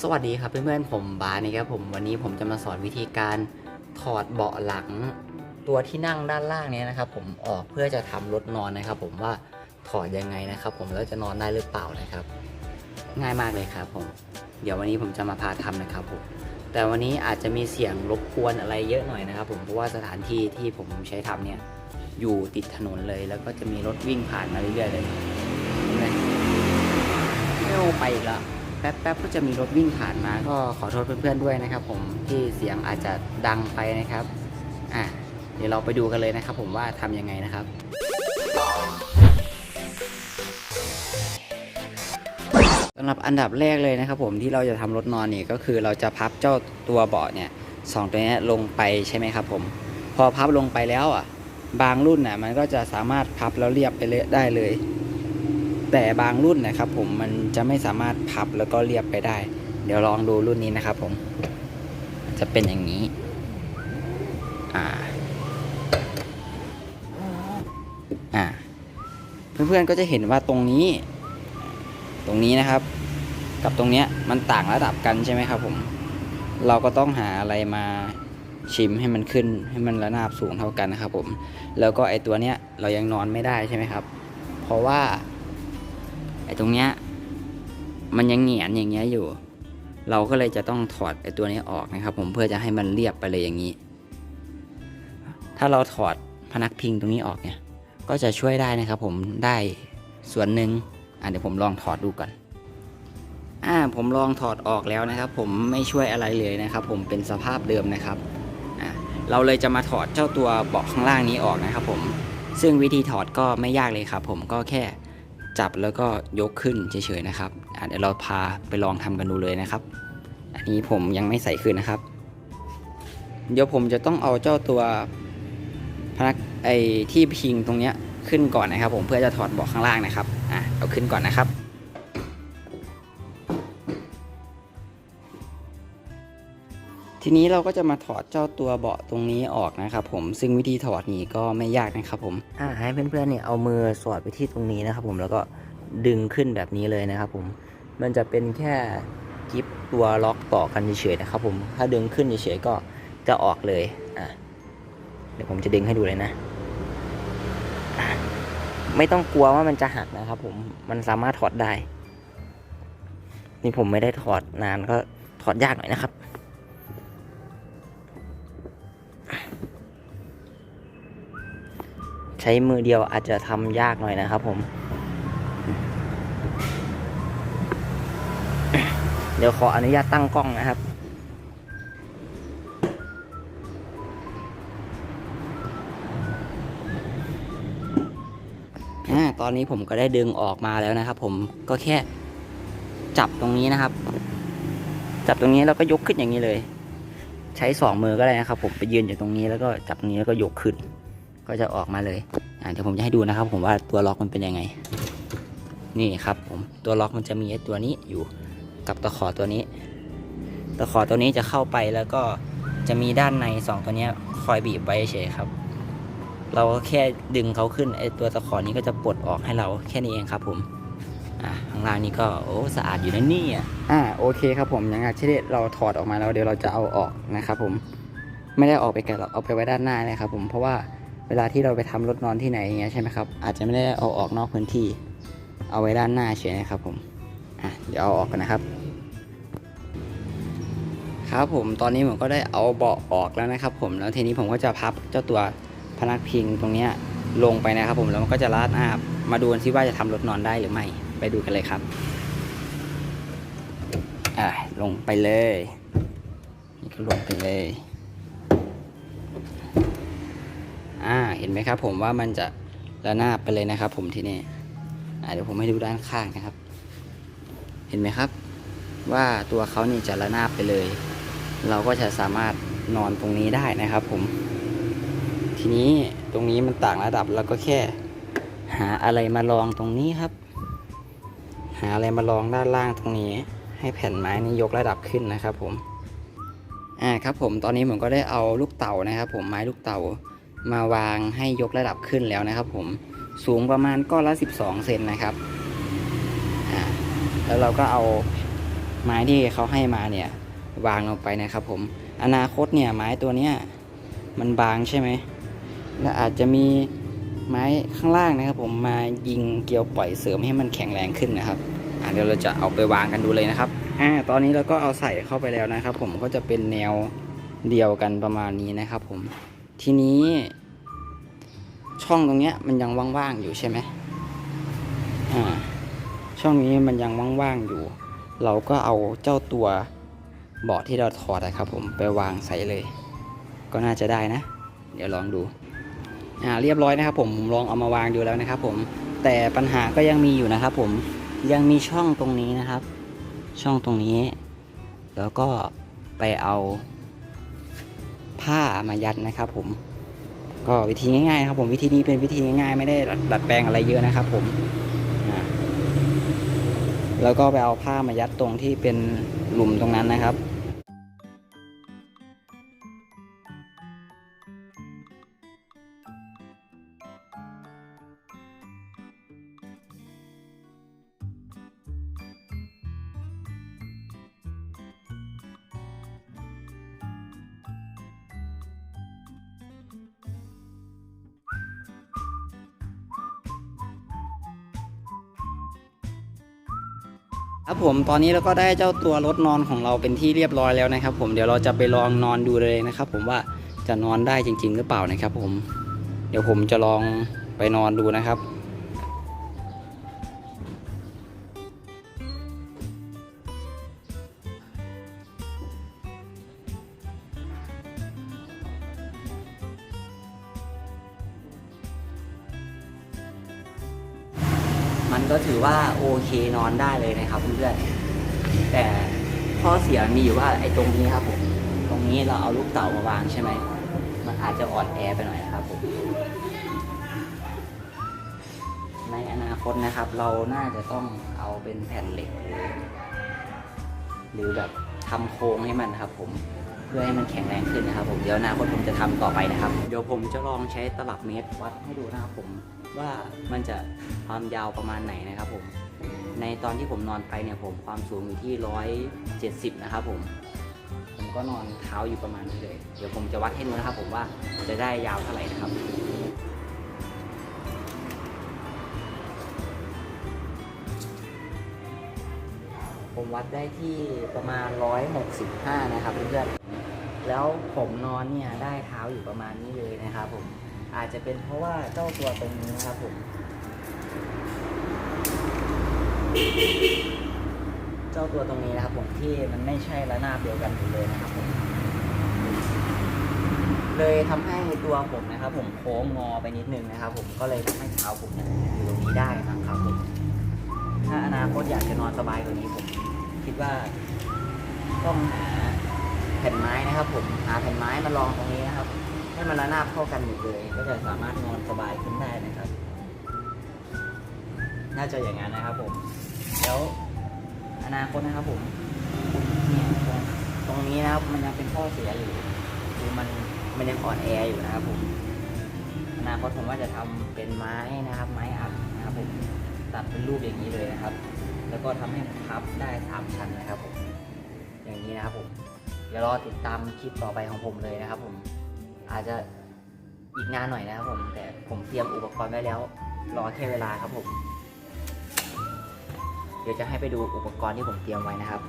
สวัสดีครับเพื่อนๆผมบาสนะครับผมวันนี้ผมจะมาสอนวิธีการถอดเบาะหลัง ตัวที่นั่งด้านล่างนี้นะครับ ผมออกเพื่อจะทำรถนอนนะครับ ผมว่าถอดยังไงนะครับ ผมแล้วจะนอนได้หรือเปล่านะครับ ง่ายมากเลยครับ ผม เดี๋ยววันนี้ผมจะมาพาทำนะครับผมแต่วันนี้อาจจะมีเสียงรบกวนอะไรเยอะหน่อยนะครับ ผมเพราะว่าสถานที่ที่ผมใช้ทำเนี่ยอยู่ติดถนนเลย แล้วก็จะมีรถวิ่งผ่านมาเรื่อยๆเลยเนไหมไม่เอาไปอีกแล้ว แป๊บๆก็จะมีรถวิ่งผ่านมา ก็ขอโทษเพื่อนๆด้วยนะครับ ผมที่เสียงอาจจะดังไปนะครับอะเดี๋ยวเราไปดูกันเลยนะครับ ผมว่าทำยังไงนะครับสำหรับอันดับแรกเลยนะครับ ผมที่เราจะทำรถนอนนี่ก็คือเราจะพับเจ้าตัวเบาะเนี่ยสองตัวนี้ลงไปใช่ไหมครับ ผม พอพับลงไปแล้วอะ บางรุ่นน่ะมันก็จะสามารถพับแล้วเรียบไปเลยได้เลย แต่บางรุ่นนะครับผมมันจะไม่สามารถพับแล้วก็เรียบไปได้ เดี๋ยวลองดูรุ่นนี้นะครับผมจะเป็นอย่างนี้อ่าอ่าเพื่อนๆก็จะเห็นว่าตรงนี้ ตรงนี้นะครับ กับตรงเนี้ยมันต่างระดับกันใช่ไหมครับผม เราก็ต้องหาอะไรมาชิมให้มันขึ้นให้มันระนาบสูงเท่ากันนะครับผม แล้วก็ไอตัวเนี้ยเรายังนอนไม่ได้ใช่ไหมครับ เพราะว่า อ้ตรงเนี้ยมันยังเหงียนอย่างเงี้ยอยู่ เราก็เลยจะต้องถอดไอ้ตัวนี้ออกนะครับ ผมเพื่อจะให้มันเรียบไปเลยอย่างนี้ ถ้าเราถอดพนักพิงตรงนี้ออกเนี่ย ก็จะช่วยได้นะครับ ผมได้ส่วนหนึ่งอะเดี๋ยวผมลองถอดดูก่อนอ่าผมลองถอดออกแล้วนะครับ ผมไม่ช่วยอะไรเลยนะครับ ผมเป็นสภาพเดิมนะครับอ่าเราเลยจะมาถอดเจ้าตัวเบาะข้างล่างนี้ออกนะครับ ผมซึ่งวิธีถอดก็ไม่ยากเลยครับ ผมก็แค่ จับแล้วก็ยกขึ้นเฉยๆนะครับเดี๋ยวเราพาไปลองทำกันดูเลยนะครับ อันนี้ผมยังไม่ใส่ขึ้นนะครับ เดี๋ยวผมจะต้องเอาเจ้าตัวพนักไอที่พิงตรงเนี้ยขึ้นก่อนนะครับ ผมเพื่อจะถอดเบาะข้างล่างนะครับอะเอาขึ้นก่อนนะครับ ทีนี้เราก็จะมาถอดเจ้าตัวเบาะตรงนี้ออกนะครับผมซึ่งวิธีถอดนี้ก็ไม่ยากนะครับผมอ่าให้เพื่อนๆเนี่ยเอามือสอดไปที่ตรงนี้นะครับผมแล้วก็ดึงขึ้นแบบนี้เลยนะครับผมมันจะเป็นแค่กิฟตัวล็อกต่อกันเฉยๆนะครับผมถ้าดึงขึ้นเฉยๆก็จะออกเลยอะเดี๋ยวผมจะดึงให้ดูเลยนะอะไม่ต้องกลัวว่ามันจะหักนะครับผมมันสามารถถอดได้ นี่ผมไม่ได้ถอดนานก็ถอดยากหน่อยนะครับ ใช้มือเดียวอาจจะทำยากหน่อยนะครับผม เดี๋ยวขออนุญาตตั้งกล้องนะครับตอนนี้ผมก็ได้ดึงออกมาแล้วนะครับ ผมก็แค่จับตรงนี้นะครับ จับตรงนี้แล้วก็ยกขึ้นอย่างนี้เลย ใช้สองมือก็ได้นะครับ ผมไปยืนอยู่ตรงนี้แล้วก็จับตรงนี้แล้วก็ยกขึ้น ก็จะออกมาเลยอ่าเดี๋ยวผมจะให้ดูนะครับ ผมว่าตัวล็อกมันเป็นยังไง นี่ครับผมตัวล็อกมันจะมีตัวนี้อยู่กับตะขอตัวนี้ ตะขอตัวนี้จะเข้าไปแล้วก็จะมีด้านในสองตัวนี้คอยบีบไว้เฉยครับ เราก็แค่ดึงเขาขึ้นไอ้ตัวตะขอนี้ก็จะปลดออกให้เราแค่นี้เองครับ ผมอ่าข้างล่างนี้ก็โอ้สะอาดอยู่นะนี่อะอ่าโอเคครับผมอย่างที่เราถอดออกมาแล้วเดี๋ยวเราจะเอาออกนะครับ ผมไม่ได้ออกไปไกลหรอกเอาไปไว้ด้านหน้านะครับ ผมเพราะว่า วลาที่เราไปทำรถนอนที่ไหนอย่างเงี้ยใช่ไหมครับอาจจะไม่ได้เอาออกนอกพื้นที่ เอาไว้ด้านหน้าเฉยนะครับผมอะเดี๋ยวเอาออกกันนะครับ ครับผมตอนนี้ผมก็ได้เอาเบาะออกแล้วนะครับ ผมแล้วทีนี้ผมก็จะพับเจ้าตัวพนักพิงตรงเนี้ยลงไปนะครับ ผมแล้วมันก็จะลาดอาบมาดูกันซิว่าจะทำรถนอนได้หรือไม่ไปดูกันเลยครับอ่าลงไปเลยนี่ก็ลงไปเลย เห็นไหมครับ ผมว่ามันจะระนาบไปเลยนะครับ ผมที่นี่เดี๋ยวผมให้ดูด้านข้างนะครับ เห็นไหมครับ ว่าตัวเขานี่จะระนาบไปเลย เราก็จะสามารถนอนตรงนี้ได้นะครับ ผม ทีนี้ตรงนี้มันต่างระดับเราก็แค่ หาอะไรมาลองตรงนี้ครับ หาอะไรมาลองด้านล่างตรงนี้ ให้แผ่นไม้นี้ยกระดับขึ้นนะครับ ผมอ่าครับผมตอนนี้ผมก็ได้เอาลูกเต่านะครับ ผมไม้ลูกเต่า มาวางให้ยกระดับขึ้นแล้วนะครับ ผมสูงประมาณก้อนละ 12 เซนนะครับแล้วเราก็เอาไม้ที่เขาให้มาเนี่ยวางลงไปนะครับผมอนาคตเนี่ยไม้ตัวเนี้ยมันบางใช่ไหมและอาจจะมีไม้ข้างล่างนะครับ ผมมายิงเกลียวปล่อยเสริมให้มันแข็งแรงขึ้นนะครับเดี๋ยวเราจะเอาไปวางกันดูเลยนะครับอ่าตอนนี้เราก็เอาใส่เข้าไปแล้วนะครับ ผมก็จะเป็นแนวเดียวกันประมาณนี้นะครับ ผม ทีนี้ ช่องตรงเนี้ยมันยังว่างๆอยู่ใช่ไหมอ่าช่องนี้มันยังว่างๆอยู่ เราก็เอาเจ้าตัวเบาะที่เราถอดนะครับผมไปวางใส่เลย ก็น่าจะได้นะ เดี๋ยวลองดูอ่าเรียบร้อยนะครับผมผมลองเอามาวางดูแล้วนะครับ ผมแต่ปัญหาก็ยังมีอยู่นะครับผมยังมีช่องตรงนี้นะครับ ช่องตรงนี้ แล้วก็ไปเอา ผ้ามายัดนะครับ ผม ก็วิธีง่ายๆครับ ผมวิธีนี้เป็นวิธีง่ายๆ ไม่ได้ดัดแปลงอะไรเยอะนะครับ ผมแล้วก็ไปเอาผ้ามายัดตรงที่เป็นหลุมตรงนั้นนะครับ ครับผมตอนนี้เราก็ได้เจ้าตัวรถนอนของเราเป็นที่เรียบร้อยแล้วนะครับ ผมเดี๋ยวเราจะไปลองนอนดูเลยนะครับ ผมว่าจะนอนได้จริง ๆ หรือเปล่านะครับ ผม เดี๋ยวผมจะลองไปนอนดูนะครับ ก็ถือว่าโอเคนอนได้เลยนะครับเพื่อนๆแต่ข้อเสียมีอยู่ว่าไอ้ตรงนี้ครับผมตรงนี้เราเอาลูกเต่ามาวางใช่ไหมมันอาจจะอ่อนแอไปหน่อยนะครับผมในอนาคตนะครับ เราน่าจะต้องเอาเป็นแผ่นเหล็ก หรือหรือแบบทำโครงให้มันครับผม พื่อให้มันแข็งแรงขึ้นนะครับผมเดี๋ยวอนาคตผมจะทำต่อไปนะครับ เดี๋ยวผมจะลองใช้ตลับเมตรวัดให้ดูนะครับผมว่ามันจะความยาวประมาณไหนนะครับผมในตอนที่ผมนอนไปเนี่ยผมความสูงอยู่ที่ร้อยเจ็ดสิบนะครับผมผมก็นอนเท้าอยู่ประมาณนี้เลยเดี๋ยวผมจะวัดให้ดูนะครับผมว่าจะได้ยาวเท่าไหร่นะครับผมวัดได้ที่ประมาณ 165 นะครับเพื่อนๆ แล้วผมนอนเนี่ยได้เท้าอยู่ประมาณนี้เลยนะครับผมอาจจะเป็นเพราะว่าเจ้าตัวตรงนี้นะครับผม เจ้าตัวตรงนี้นะครับผมที่มันไม่ใช่ระนาบเดียวกันเลยนะครับผม เลยทำให้ตัวผมนะครับ ผมโค้งงอไปนิดนึงนะครับ ผมก็เลยทำให้เท้าผมอยู่ตรงนี้ได้นะครับผมถ้าอนาคตอยากจะนอนสบายกว่านี้ผม คิดว่าต้องหา แผ่นไม้นะครับ ผมหาแผ่นไม้มาลองตรงนี้นะครับ ให้มันระนาบเข้ากันหมดเลย ก็จะสามารถนอนสบายขึ้นได้นะครับ น่าจะอย่างนั้นนะครับ ผมแล้วอนาคตนะครับ ผมเนี่ยตรงตรงนี้นะครับ มันยังเป็นข้อเสียอยู่คือมันมันยังอ่อนแออยู่นะครับ ผมอนาคตผมว่าจะทำเป็นไม้นะครับ ไม้อัดนะครับผมตัดเป็นรูปอย่างนี้เลยนะครับ แล้วก็ทำให้พับได้สามชั้นนะครับผมอย่างนี้นะครับผม เดี๋ยวรอติดตามคลิปต่อไปของผมเลยนะครับ ผมอาจจะอีกนานหน่อยนะครับผม แต่ผมเตรียมอุปกรณ์ไว้แล้ว รอแค่เวลาครับผม เดี๋ยวจะให้ไปดูอุปกรณ์ที่ผมเตรียมไว้นะครับ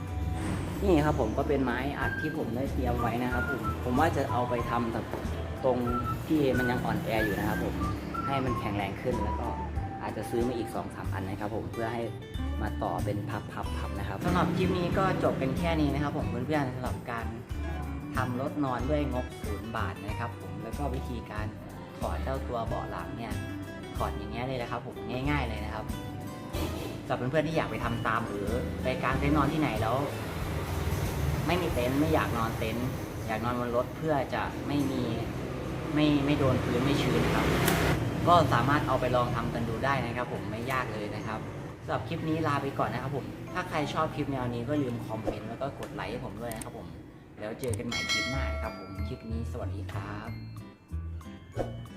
นี่ครับผมก็เป็นไม้อัดที่ผมได้เตรียมไว้นะครับผมผมว่าจะเอาไปทำแบบตรงที่มันยังอ่อนแออยู่นะครับผมให้มันแข็งแรงขึ้นแล้วก็ อาจจะซื้อมาอีก2อสามอันนะครับผมเพื่อให้มาต่อเป็นพับพับพับนะครับสำหรับคลิปนี้ก็จบเป็นแค่นี้นะครับ ผมเพื่อนๆสำหรับการทำรถนอนด้วยงบศูนย์บาทนะครับ ผมแล้วก็วิธีการถอดเจ้าตัวเบาะหลังเนี่ยถอดอย่างเงี้ยเลยนะครับ ผมง่าย ๆเลยนะครับสำหรับเพื่อนๆที่อยากไปทำตามหรือไปกางเต็นท์นอนที่ไหนแล้ว ไม่มีเต็นท์ไม่อยากนอนเต็นท์อยากนอนบนรถเพื่อจะไม่มีไม่ไม่โดนพื้นไม่ชื้นนะครับ ก็สามารถเอาไปลองทำกันดูได้นะครับ ผมไม่ยากเลยนะครับสำหรับคลิปนี้ลาไปก่อนนะครับผม ถ้าใครชอบคลิปแนวนี้ก็ลืมคอมเมนต์แล้วก็กดไลค์ให้ผมด้วยนะครับผม แล้วเจอกันใหม่คลิปหน้านะครับผม คลิปนี้สวัสดีครับ